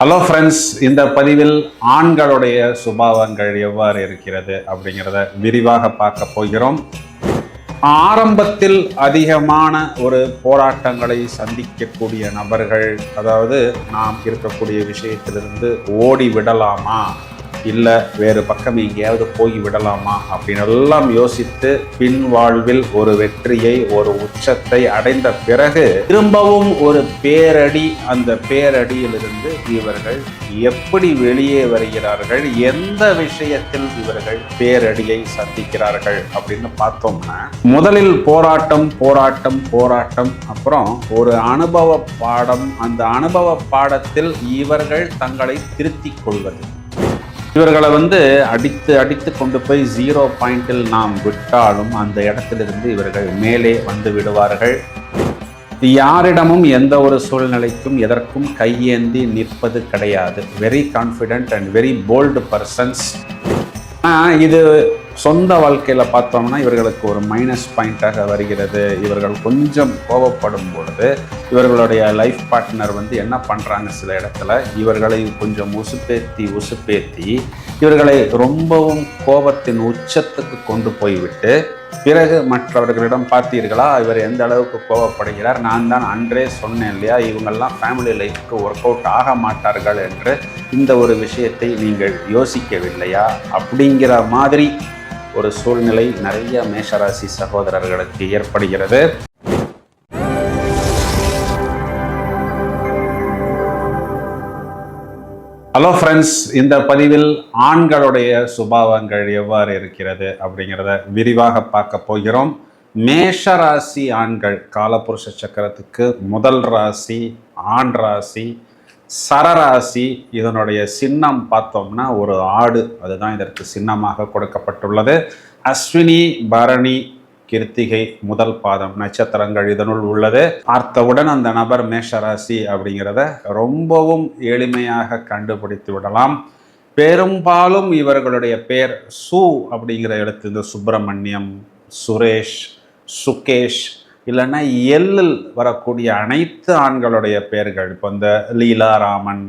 Hello friends இந்த பதிவில் ஆண்களுடைய சுபாவங்கள் எவ்வாறு இருக்கிறது அப்படிங்கிறத விரிவாக பார்க்க போகிறோம். ஆரம்பத்தில் அதிகமான ஒரு போராட்டங்களை சந்திக்கக்கூடிய நபர்கள் அதாவது நாம் இருக்கக்கூடிய விஷயத்திலிருந்து ஓடி விடலாமா இல்லை வேறு பக்கம் எங்கேயாவது போய் விடலாமா? அப்படின்னு எல்லாம் யோசித்து பின் வாழ்வில் ஒரு வெற்றியை ஒரு உச்சத்தை அடைந்த பிறகு திரும்பவும் ஒரு பேரடி அந்த பேரடியிலிருந்து இவர்கள் எப்படி வெளியே வருகிறார்கள் எந்த விஷயத்தில் இவர்கள் பேரடியை சந்திக்கிறார்கள் அப்படின்னு பார்த்தோம்னா முதலில் போராட்டம் போராட்டம் போராட்டம் அப்புறம் ஒரு அனுபவ பாடம் அந்த அனுபவ பாடத்தில் இவர்கள் தங்களை திருத்திக் கொள்வது. இவர்களை வந்து அடித்து அடித்து கொண்டு போய் ஜீரோ பாயிண்டில் நாம் விட்டாலும் அந்த இடத்திலிருந்து இவர்கள் மேலே வந்து விடுவார்கள். யாரிடமும் எந்த ஒரு சூழ்நிலைக்கும் எதற்கும் கையேந்தி நிற்பது கிடையாது. Very confident and very bold persons இது சொந்த வாழ்க்கையில் பார்த்தோம்னா இவர்களுக்கு ஒரு மைனஸ் பாயிண்டாக வருகிறது. இவர்கள் கொஞ்சம் கோபப்படும் பொழுது இவர்களுடைய லைஃப் பார்ட்னர் வந்து என்ன பண்ணுறாங்க சில இடத்துல? இவர்களை கொஞ்சம் உசுப்பேத்தி உசுப்பேத்தி இவர்களை ரொம்பவும் கோபத்தின் உச்சத்துக்கு கொண்டு போய்விட்டு பிறகு மற்றவர்களிடம் பார்த்தீர்களா? இவர் எந்த அளவுக்கு கோபப்படுகிறார்? நான் தான் அன்றே சொன்னேன் இல்லையா? இவங்கெல்லாம் ஃபேமிலி லைஃப்க்கு ஒர்க் அவுட் ஆக மாட்டார்கள் என்று இந்த ஒரு விஷயத்தை நீங்கள் யோசிக்கவில்லையா? அப்படிங்கிற மாதிரி ஒரு சூழ்நிலை நிறைய மேஷராசி சகோதரர்களுக்கு ஏற்படுகிறது. ஹலோ ஃப்ரெண்ட்ஸ் இந்த பதிவில் ஆண்களுடைய சுபாவங்கள் எவ்வாறு இருக்கிறது அப்படிங்கிறத விரிவாக பார்க்க போகிறோம். மேஷ ராசி ஆண்கள் காலபுருஷ சக்கரத்துக்கு முதல் ராசி ஆண் ராசி சரராசி இதனுடைய சின்னம் பார்த்தோம்னா ஒரு ஆடு. அதுதான் இதற்கு சின்னமாக கொடுக்கப்பட்டுள்ளது. அஸ்வினி பரணி கிருத்திகை முதல் பாதம் நட்சத்திரங்கள் இதனுள் உள்ளது. பார்த்தவுடன் அந்த நபர் மேஷராசி அப்படிங்கிறத ரொம்பவும் எளிமையாக கண்டுபிடித்து விடலாம். பெரும்பாலும் இவர்களுடைய பெயர் சு அப்படிங்கிற எழுத்து இந்த சுப்பிரமணியம் சுரேஷ் சுகேஷ் இல்லைன்னா எல்லில் வரக்கூடிய அனைத்து ஆண்களுடைய பெயர்கள் இப்போ இந்த லீலாராமன்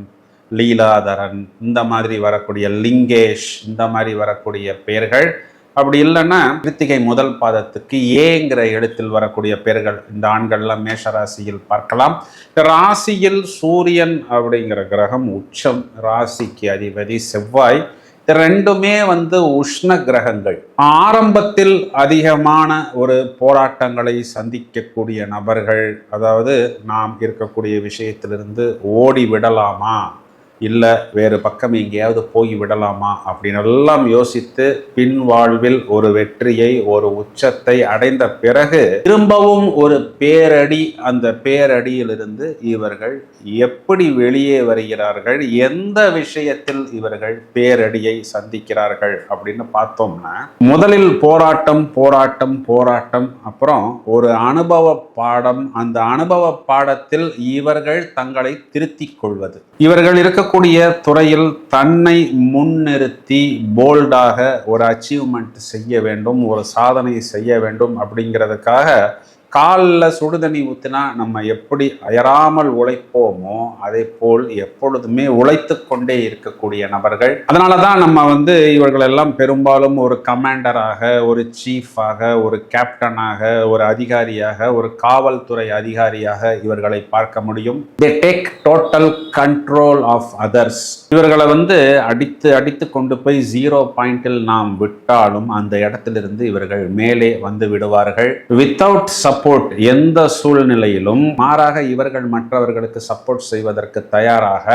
லீலாதரன் இந்த மாதிரி வரக்கூடிய லிங்கேஷ் இந்த மாதிரி வரக்கூடிய பெயர்கள் அப்படி இல்லைன்னா கிருத்திகை முதல் பாதத்துக்கு ஏங்கிற எழுத்தில் வரக்கூடிய பெயர்கள் இந்த ஆண்கள்லாம் மேஷராசியில் பார்க்கலாம். ராசியில் சூரியன் அப்படிங்கிற கிரகம் உச்சம் ராசிக்கு அதிபதி செவ்வாய். ரெண்டுமே வந்து உஷ்ண கிரகங்கள். ஆரம்பத்தில் அதிகமான ஒரு போராட்டங்களை சந்திக்கக்கூடிய நபர்கள் அதாவது நாம் இருக்கக்கூடிய விஷயத்திலிருந்து ஓடி விடலாமா இல்லை வேறு பக்கம் எங்கேயாவது போய் விடலாமா? அப்படின்னு எல்லாம் யோசித்து பின் வாழ்வில் ஒரு வெற்றியை ஒரு உச்சத்தை அடைந்த பிறகு திரும்பவும் ஒரு பேரடி அந்த பேரடியிலிருந்து இவர்கள் எப்படி வெளியே வருகிறார்கள் எந்த விஷயத்தில் இவர்கள் பேரடியை சந்திக்கிறார்கள் அப்படின்னு பார்த்தோம்னா முதலில் போராட்டம் போராட்டம் போராட்டம் அப்புறம் ஒரு அனுபவ பாடம் அந்த அனுபவ பாடத்தில் இவர்கள் தங்களை திருத்திக் கொள்வது. இவர்கள் இருக்க இருக்கக்கூடிய துறையில் தன்னை முன்னிறுத்தி போல்டாக ஒரு அச்சீவ்மெண்ட் செய்ய வேண்டும் ஒரு சாதனை செய்ய வேண்டும் அப்படிங்கிறதுக்காக காலில் சுடுதண்ணி ஊற்றினா நம்ம எப்படி அயராமல் உழைப்போமோ அதே போல் எப்பொழுதுமே உழைத்து கொண்டே இருக்கக்கூடிய நபர்கள். அதனால தான் நம்ம வந்து இவர்கள் எல்லாம் பெரும்பாலும் ஒரு கமாண்டராக ஒரு சீஃபாக ஒரு கேப்டனாக ஒரு அதிகாரியாக ஒரு காவல்துறை அதிகாரியாக இவர்களை பார்க்க முடியும். They take total control of others இவர்களை வந்து அடித்து அடித்து கொண்டு போய் ஜீரோ பாயிண்டில் நாம் விட்டாலும் அந்த இடத்திலிருந்து இவர்கள் மேலே வந்து விடுவார்கள். வித்தவுட் சப் சப்போர்ட் எந்த சூழ்நிலையிலும் மாறாக இவர்கள் மற்றவர்களுக்கு சப்போர்ட் செய்வதற்கு தயாராக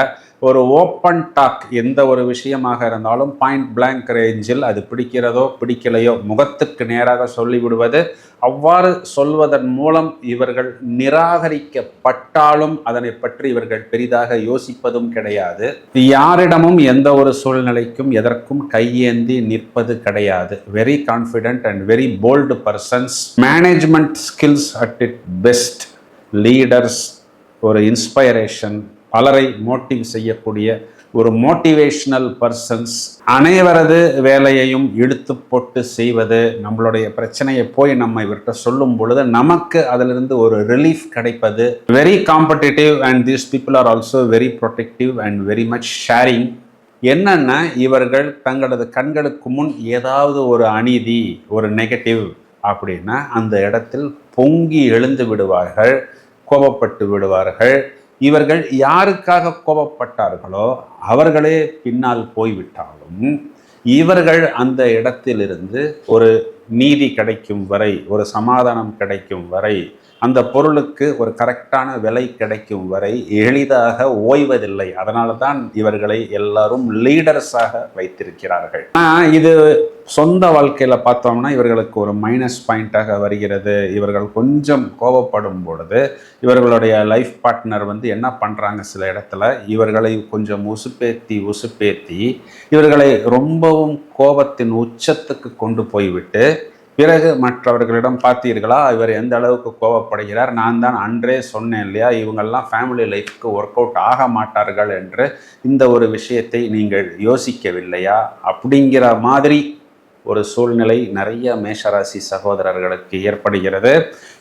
ஒரு ஓப்பன் டாக் எந்த ஒரு விஷயமாக இருந்தாலும் பாயிண்ட் பிளாங்க் ரேஞ்சில் அது பிடிக்கிறதோ பிடிக்கலையோ முகத்துக்கு நேராக சொல்லிவிடுவது அவ்வாறு சொல்வதன் மூலம் இவர்கள் நிராகரிக்கப்பட்டாலும் அதனை பற்றி இவர்கள் பெரிதாக யோசிப்பதும் கிடையாது. யாரிடமும் எந்த ஒரு சூழ்நிலைக்கும் எதற்கும் கையேந்தி நிற்பது கிடையாது. Very confident and very bold persons management skills at it best leaders ஒரு இன்ஸ்பைரேஷன் பலரை மோட்டிவ் செய்யக்கூடிய ஒரு மோட்டிவேஷனல் பர்சன்ஸ் அனைவரது வேலையையும் இழுத்து போட்டு செய்வது நம்மளுடைய பிரச்சனையை போய் நம்ம இவர்கிட்ட சொல்லும் பொழுது நமக்கு அதிலிருந்து ஒரு ரிலீஃப் கிடைப்பது. Very competitive and these people are also very protective and very much sharing என்னென்னா இவர்கள் தங்களது கண்களுக்கு முன் ஏதாவது ஒரு அநீதி ஒரு நெகட்டிவ் அப்படின்னா அந்த இடத்தில் பொங்கி எழுந்து விடுவார்கள் கோபப்பட்டு விடுவார்கள். இவர்கள் யாருக்காக கோபப்பட்டார்களோ அவர்களே பின்னால் போய்விட்டாலும் இவர்கள் அந்த இடத்திலிருந்து ஒரு நீதி கிடைக்கும் வரை ஒரு சமாதானம் கிடைக்கும் வரை அந்த பொருளுக்கு ஒரு கரெக்டான விலை கிடைக்கும் வரை எளிதாக ஓய்வதில்லை. அதனால தான் இவர்களை எல்லாரும் லீடர்ஸாக வைத்திருக்கிறார்கள். ஆனால் இது சொந்த வாழ்க்கையில் பார்த்தோம்னா இவர்களுக்கு ஒரு மைனஸ் பாயிண்டாக வருகிறது. இவர்கள் கொஞ்சம் கோபப்படும் பொழுது இவர்களுடைய லைஃப் பார்ட்னர் வந்து என்ன பண்ணுறாங்க சில இடத்துல? இவர்களை கொஞ்சம் உசுப்பேத்தி உசுப்பேத்தி இவர்களை ரொம்பவும் கோபத்தின் உச்சத்துக்கு கொண்டு போய்விட்டு பிறகு மற்றவர்களிடம் பார்த்தீர்களா இவர் எந்த அளவுக்கு கோபப்படுகிறார் நான் தான் அன்றே சொன்னேன் இல்லையா இவங்கெல்லாம் ஃபேமிலி லைஃப்க்கு ஒர்க் அவுட் ஆக மாட்டார்கள் என்று இந்த ஒரு விஷயத்தை நீங்கள் யோசிக்கவில்லையா அப்படிங்கிற மாதிரி ஒரு சூழ்நிலை நிறைய மேஷராசி சகோதரர்களுக்கு ஏற்படுகிறது.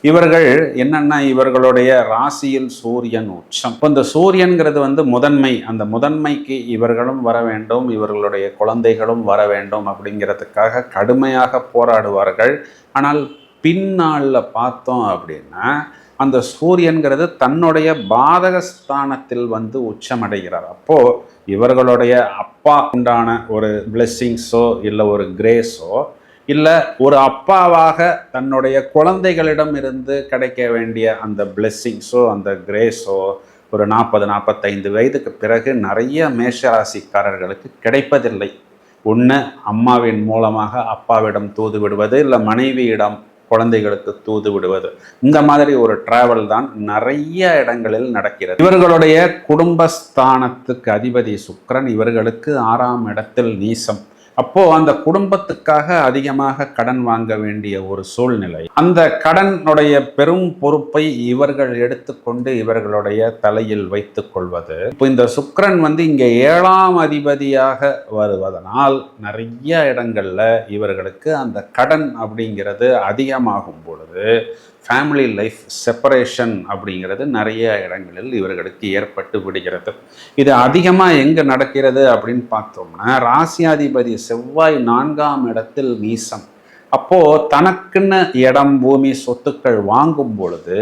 இவர்கள் என்னென்னா இவர்களுடைய ராசியில் சூரியன் உச்சம். இப்போ இந்த சூரியன்கிறது வந்து முதன்மை. அந்த முதன்மைக்கு இவர்களும் வர வேண்டும் இவர்களுடைய குழந்தைகளும் வர வேண்டும் அப்படிங்கிறதுக்காக கடுமையாக போராடுவார்கள். ஆனால் பின்னாளில் பார்த்தோம் அப்படின்னா அந்த சூரியன்கிறது தன்னுடைய பாதகஸ்தானத்தில் வந்து உச்சமடைகிறார். அப்போது இவர்களுடைய அப்பா உண்டான ஒரு பிளெஸ்ஸிங்ஸோ இல்லை ஒரு கிரேஸோ இல்லை ஒரு அப்பாவாக தன்னுடைய குழந்தைகளிடம் இருந்து கிடைக்க வேண்டிய அந்த பிளெஸ்ஸிங்ஸோ அந்த கிரேஸோ ஒரு நாற்பது நாற்பத்தைந்து வயதுக்கு பிறகு நிறைய மேஷராசிக்காரர்களுக்கு கிடைப்பதில்லை. ஒன்று அம்மாவின் மூலமாக அப்பாவிடம் தூது விடுவது இல்லை மனைவியிடம் குழந்தைகளுக்கு தூது விடுவது. இந்த மாதிரி ஒரு டிராவல் தான் நிறைய இடங்களில் நடக்கிறது. இவர்களுடைய குடும்பஸ்தானத்துக்கு அதிபதி சுக்கிரன் இவர்களுக்கு ஆறாம் இடத்தில் நீசம். அப்போ அந்த குடும்பத்துக்காக அதிகமாக கடன் வாங்க வேண்டிய ஒரு சூழ்நிலை. அந்த கடனுடைய பெரும் பொறுப்பை இவர்கள் எடுத்துக்கொண்டு இவர்களுடைய தலையில் வைத்துக் கொள்வது. இப்போ இந்த சுக்கரன் வந்து இங்கே ஏழாம் அதிபதியாக வருவதனால் நிறைய இடங்கள்ல இவர்களுக்கு அந்த கடன் அப்படிங்கிறது அதிகமாகும் பொழுது ஃபேமிலி லைஃப் செப்பரேஷன் அப்படிங்கிறது நிறைய இடங்களில் இவர்களுக்கு ஏற்பட்டு விடுகிறது. இது அதிகமாக எங்கே நடக்கிறது அப்படின்னு பார்த்தோம்னா ராசியாதிபதி செவ்வாய் நான்காம் இடத்தில் நீசம் அப்போது தனக்குன்னு இடம் பூமி சொத்துக்கள் வாங்கும் பொழுது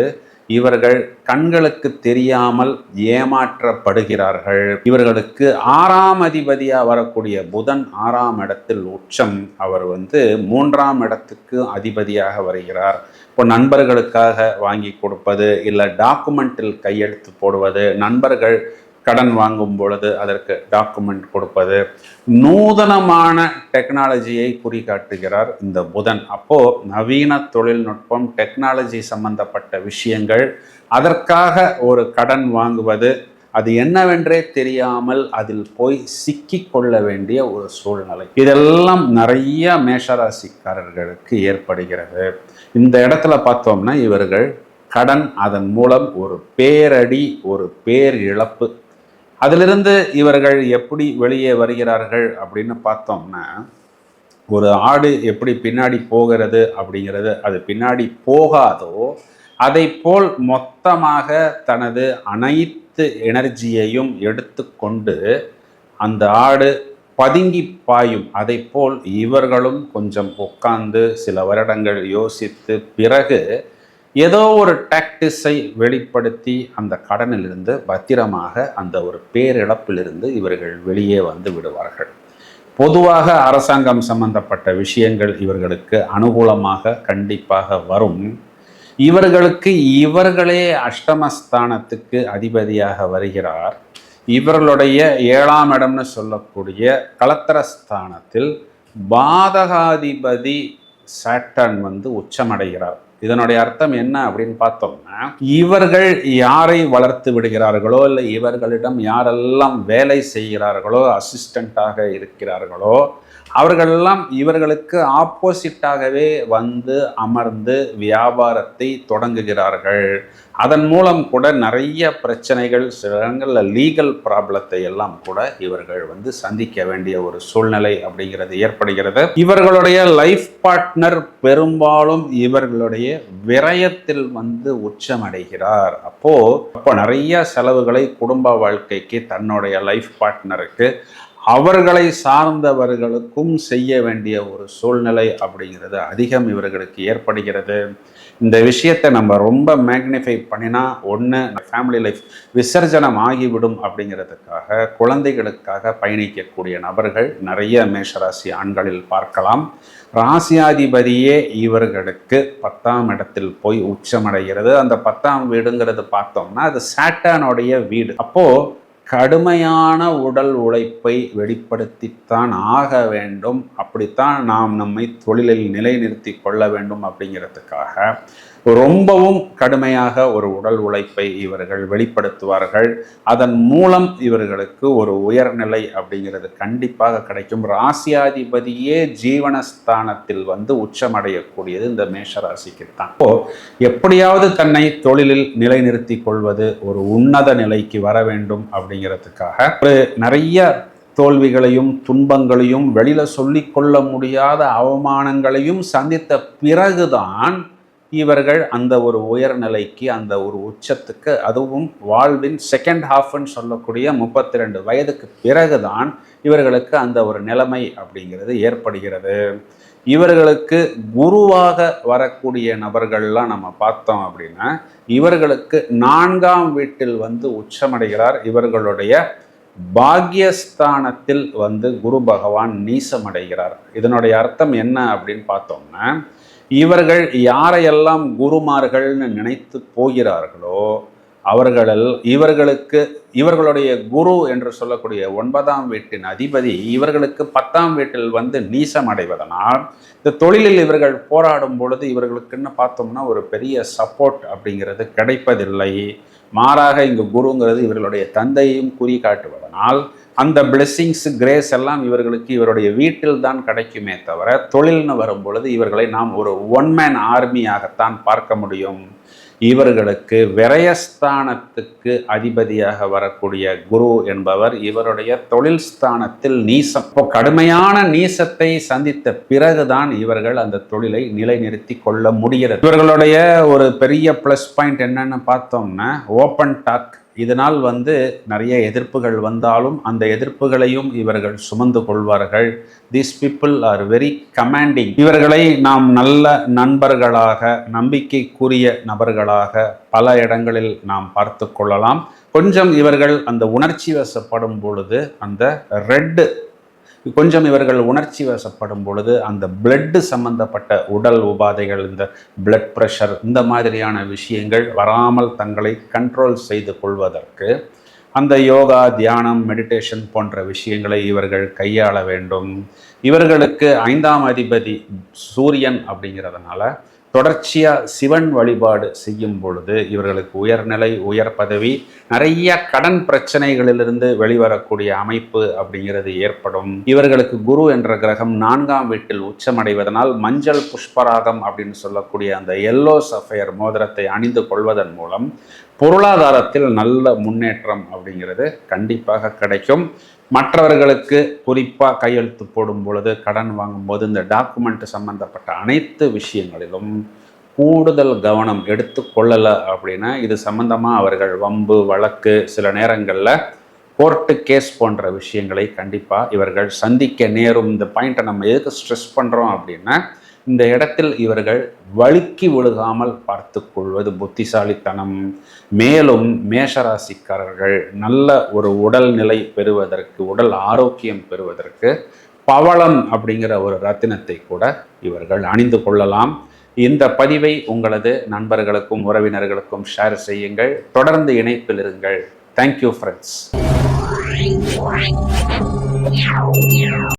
இவர்கள் கண்களுக்கு தெரியாமல் ஏமாற்றப்படுகிறார்கள். இவர்களுக்கு ஆறாம் அதிபதியாக வரக்கூடிய புதன் ஆறாம் இடத்தில் உச்சம். அவர் வந்து மூன்றாம் இடத்துக்கு அதிபதியாக வருகிறார். இப்போ நண்பர்களுக்காக வாங்கி கொடுப்பது இல்லை டாக்குமெண்ட்டில் கையெழுத்து போடுவது நண்பர்கள் கடன் வாங்கும் பொழுது அதற்கு டாக்குமெண்ட் கொடுப்பது நூதனமான டெக்னாலஜியை குறிகாட்டுகிறார் இந்த புதன். அப்போ நவீன தொழில்நுட்பம் டெக்னாலஜி சம்பந்தப்பட்ட விஷயங்கள் அதற்காக ஒரு கடன் வாங்குவது அது என்னவென்றே தெரியாமல் அதில் போய் சிக்கி கொள்ள வேண்டிய ஒரு சூழ்நிலை. இதெல்லாம் நிறைய மேஷராசிக்காரர்களுக்கு ஏற்படுகிறது. இந்த இடத்துல பார்த்தோம்னா இவர்கள் கடன் அதன் மூலம் ஒரு பேரடி ஒரு பேர் இழப்பு அதிலிருந்து இவர்கள் எப்படி வெளியே வருகிறார்கள் அப்படின்னு பார்த்தோம்னா ஒரு ஆடு எப்படி பின்னாடி போகிறது அப்படிங்கிறது அது பின்னாடி போகாதோ அதை போல் மொத்தமாக தனது அனைத்து எனர்ஜியையும் எடுத்துக்கொண்டு அந்த ஆடு பதுங்கி பாயும். அதை போல் இவர்களும் கொஞ்சம் உட்கார்ந்து சில வருடங்கள் யோசித்து பிறகு ஏதோ ஒரு டாக்டிஸை வெளிப்படுத்தி அந்த கடனிலிருந்து பத்திரமாக அந்த ஒரு பேரிழப்பிலிருந்து இவர்கள் வெளியே வந்து விடுவார்கள். பொதுவாக அரசாங்கம் சம்பந்தப்பட்ட விஷயங்கள் இவர்களுக்கு அனுகூலமாக கண்டிப்பாக வரும். இவர்களுக்கு இவர்களே அஷ்டமஸ்தானத்துக்கு அதிபதியாக வருகிறார். இவர்களுடைய ஏழாம் இடம்னு சொல்லக்கூடிய கலத்திரஸ்தானத்தில் பாதகாதிபதி சாட்டன் வந்து உச்சமடைகிறார். இதனுடைய அர்த்தம் என்ன அப்படின்னு பார்த்தோம்னா இவர்கள் யாரை வளர்த்து விடுகிறார்களோ இல்லை இவர்களிடம் யாரெல்லாம் வேலை செய்கிறார்களோ அசிஸ்டண்ட்டாக இருக்கிறார்களோ அவர்களெல்லாம் இவர்களுக்கு ஆப்போசிட்டாகவே வந்து அமர்ந்து வியாபாரத்தை தொடங்குகிறார்கள். அதன் மூலம் கூட நிறைய பிரச்சனைகள் சில இடங்களில் லீகல் ப்ராப்ளத்தை எல்லாம் கூட இவர்கள் வந்து சந்திக்க வேண்டிய ஒரு சூழ்நிலை அப்படிங்கிறது ஏற்படுகிறது. இவர்களுடைய லைஃப் பார்ட்னர் பெரும்பாலும் இவர்களுடைய விரயத்தில் வந்து உச்சமடைகிறார். அப்போ அப்போ நிறைய செலவுகளை குடும்ப வாழ்க்கைக்கு தன்னுடைய லைஃப் பார்ட்னருக்கு அவர்களை சார்ந்தவர்களுக்கும் செய்ய வேண்டிய ஒரு சூழ்நிலை அப்படிங்கிறது அதிகம் இவர்களுக்கு ஏற்படுகிறது. இந்த விஷயத்தை நம்ம ரொம்ப மேக்னிஃபை பண்ணினா ஒன்று ஃபேமிலி லைஃப் விசர்ஜனம் ஆகிவிடும் அப்படிங்கிறதுக்காக குழந்தைகளுக்காக பயணிக்கக்கூடிய நபர்கள் நிறைய மேஷராசி ஆண்களில் பார்க்கலாம். ராசியாதிபதியே இவர்களுக்கு பத்தாம் இடத்தில் போய் உச்சமடைகிறது. அந்த பத்தாம் வீடுங்கிறது பார்த்தோம்னா அது சாட்டானுடைய வீடு. அப்போது கடுமையான உடல் உழைப்பை வெளிப்படுத்தித்தான் ஆக வேண்டும். அப்படித்தான் நாம் நம்மை தொழிலில் நிலைநிறுத்தி கொள்ள வேண்டும் அப்படிங்கிறதுக்காக ரொம்பவும் கடுமையாக ஒரு உடல் உழைப்பை இவர்கள் வெளிப்படுத்துவார்கள். அதன் மூலம் இவர்களுக்கு ஒரு உயர்நிலை அப்படிங்கிறது கண்டிப்பாக கிடைக்கும். ராசியாதிபதியே ஜீவனஸ்தானத்தில் வந்து உச்சமடையக்கூடியது இந்த மேஷராசிக்கு தான் இப்போ எப்படியாவது தன்னை தொழிலில் நிலைநிறுத்தி கொள்வது ஒரு உன்னத நிலைக்கு வர வேண்டும் அப்படிங்கிறதுக்காக ஒரு நிறைய தோல்விகளையும் துன்பங்களையும் வெளியில சொல்லிக்கொள்ள முடியாத அவமானங்களையும் சந்தித்த பிறகுதான் இவர்கள் அந்த ஒரு உயர்நிலைக்கு அந்த ஒரு உச்சத்துக்கு அதுவும் வாழ்வின் செகண்ட் ஹாஃப்னு சொல்லக்கூடிய முப்பத்தி ரெண்டு வயதுக்கு பிறகுதான் இவர்களுக்கு அந்த ஒரு நிலைமை அப்படிங்கிறது ஏற்படுகிறது. இவர்களுக்கு குருவாக வரக்கூடிய நபர்கள்லாம் நம்ம பார்த்தோம் அப்படின்னா இவர்களுக்கு நான்காம் வீட்டில் வந்து உச்சமடைகிறார். இவர்களுடைய பாக்யஸ்தானத்தில் வந்து குரு பகவான் நீசமடைகிறார். இதனுடைய அர்த்தம் என்ன அப்படின்னு பார்த்தோம்னா இவர்கள் யாரையெல்லாம் குருமார்கள்னு நினைத்து போகிறார்களோ அவர்களில் இவர்களுக்கு இவர்களுடைய குரு என்று சொல்லக்கூடிய ஒன்பதாம் வீட்டின் அதிபதி இவர்களுக்கு பத்தாம் வீட்டில் வந்து நீசம் அடைவதனால் இந்த தொழிலில் இவர்கள் போராடும் பொழுது இவர்களுக்குன்னு பார்த்தோம்னா ஒரு பெரிய சப்போர்ட் அப்படிங்கிறது கிடைப்பதில்லை. மாறாக இங்கு குருங்கிறது இவர்களுடைய தந்தையும் குறி காட்டுவதனால் அந்த பிளெஸ்ஸிங்ஸ் கிரேஸ் எல்லாம் இவர்களுக்கு இவருடைய வீட்டில் தான் கிடைக்குமே தவிர தொழில்னு வரும் பொழுது இவர்களை நாம் ஒரு ஒன் மேன் ஆர்மியாகத்தான் பார்க்க முடியும். இவர்களுக்கு விரயஸ்தானத்துக்கு அதிபதியாக வரக்கூடிய குரு என்பவர் இவருடைய தொழில் ஸ்தானத்தில் நீசம். இப்போ கடுமையான நீசத்தை சந்தித்த பிறகுதான் இவர்கள் அந்த தொழிலை நிலைநிறுத்தி கொள்ள முடிகிறது. இவர்களுடைய ஒரு பெரிய ப்ளஸ் பாயிண்ட் என்னன்னு பார்த்தோம்னா ஓப்பன் டாக் இதனால் வந்து நிறைய எதிர்ப்புகள் வந்தாலும் அந்த எதிர்ப்புகளையும் இவர்கள் சுமந்து கொள்வார்கள். These people are very commanding இவர்களை நாம் நல்ல நண்பர்களாக நம்பிக்கைக்குரிய நபர்களாக பல இடங்களில் நாம் பார்த்து கொள்ளலாம். கொஞ்சம் இவர்கள் அந்த உணர்ச்சி வசப்படும் பொழுது அந்த ரெட்டு கொஞ்சம் இவர்கள் உணர்ச்சி வசப்படும் பொழுது அந்த பிளட்டு சம்பந்தப்பட்ட உடல் உபாதைகள் இந்த பிளட் ப்ரெஷர் இந்த மாதிரியான விஷயங்கள் வராமல் தங்களை கண்ட்ரோல் செய்து கொள்வதற்கு அந்த யோகா தியானம் மெடிடேஷன் போன்ற விஷயங்களை இவர்கள் கையாள வேண்டும். இவர்களுக்கு ஐந்தாம் அதிபதி சூரியன் அப்படிங்கிறதுனால தொடர்ச்சியாக சிவன் வழிபாடு செய்யும் பொழுது இவர்களுக்கு உயர்நிலை உயர் பதவி நிறைய கடன் பிரச்சனைகளிலிருந்து வெளிவரக்கூடிய அமைப்பு அப்படிங்கிறது ஏற்படும். இவர்களுக்கு குரு என்ற கிரகம் நான்காம் வீட்டில் உச்சமடைவதனால் மஞ்சள் புஷ்பராகம் அப்படின்னு சொல்லக்கூடிய அந்த எல்லோ சஃபயர் மோதிரத்தை அணிந்து கொள்வதன் மூலம் பொருளாதாரத்தில் நல்ல முன்னேற்றம் அப்படிங்கிறது கண்டிப்பாக கிடைக்கும். மற்றவர்களுக்கு குறிப்பாக கையெழுத்து போடும் பொழுது கடன் வாங்கும்போது இந்த டாக்குமெண்ட் சம்பந்தப்பட்ட அனைத்து விஷயங்களிலும் கூடுதல் கவனம் எடுத்து கொள்ளலை அப்படின்னா இது சம்பந்தமாக அவர்கள் வம்பு வழக்கு சில நேரங்களில் கோர்ட்டு கேஸ் போன்ற விஷயங்களை கண்டிப்பாக இவர்கள் சந்திக்க நேரும். இந்த பாயிண்ட்டை நம்ம எதுக்கு ஸ்ட்ரெஸ் பண்ணுறோம் அப்படின்னா இந்த இடத்தில் இவர்கள் வழுக்கி விழுகாமல் பார்த்து கொள்வது புத்திசாலித்தனம். மேலும் மேஷராசிக்காரர்கள் நல்ல ஒரு உடல்நிலை பெறுவதற்கு உடல் ஆரோக்கியம் பெறுவதற்கு பவளம் அப்படிங்கிற ஒரு ரத்தினத்தை கூட இவர்கள் அணிந்து கொள்ளலாம். இந்த பதிவை உங்களது நண்பர்களுக்கும் உறவினர்களுக்கும் ஷேர் செய்யுங்கள். தொடர்ந்து இணைப்பில் இருங்கள். Thank you friends